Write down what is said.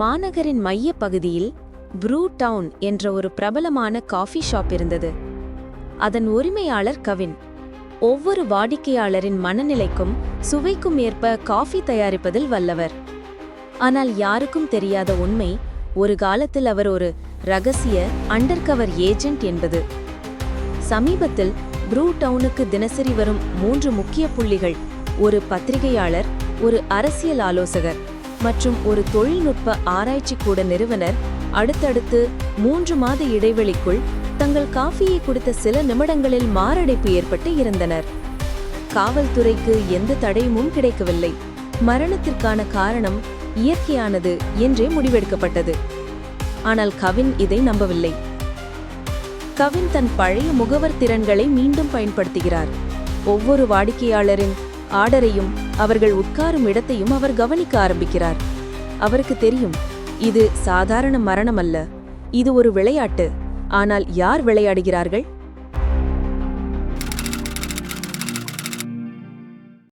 மாநகரின் மைய பகுதியில் ப்ரூ டவுன் என்ற ஒரு பிரபலமான காஃபி ஷாப் இருந்தது. அதன் உரிமையாளர் கவின். ஒவ்வொரு வாடிக்கையாளரின் மனநிலைக்கும் சுவைக்கும் ஏற்ப காஃபி தயாரிப்பதில் வல்லவர். ஆனால் யாருக்கும் தெரியாத உண்மை ஒரு காலத்தில் அவர் ஒரு ரகசிய அண்டர்கவர் ஏஜென்ட் என்பது. சமீபத்தில் ப்ரூ டவுனுக்கு தினசரி வரும் மூன்று முக்கிய புள்ளிகள் ஒரு பத்திரிகையாளர் ஒரு அரசியல் ஆலோசகர். மற்றும் ஒரு தொழில்நுட்ப ஆராய்ச்சி கூட நிறுவனர் அடுத்தடுத்து மூன்று மாத இடைவெளிக்குள் தங்கள் காஃபியை குடித்த சில நிமிடங்களில் மாரடைப்பு ஏற்பட்டு இருந்தனர் காவல்துறைக்கு எந்த தடயமும் கிடைக்கவில்லை. மரணத்திற்கான காரணம் இயற்கையானது என்றே முடிவெடுக்கப்பட்டது. ஆனால் கவின் இதை நம்பவில்லை. கவின் தன் பழைய முகவர் திறன்களை மீண்டும் பயன்படுத்துகிறார். ஒவ்வொரு வாடிக்கையாளரின் ஆர்டரையும் அவர்கள் உட்காரும் இடத்தையும் அவர் கவனிக்க ஆரம்பிக்கிறார். அவருக்கு தெரியும் இது சாதாரண மரணம் அல்ல இது ஒரு விளையாட்டு. ஆனால் யார் விளையாடுகிறார்கள்?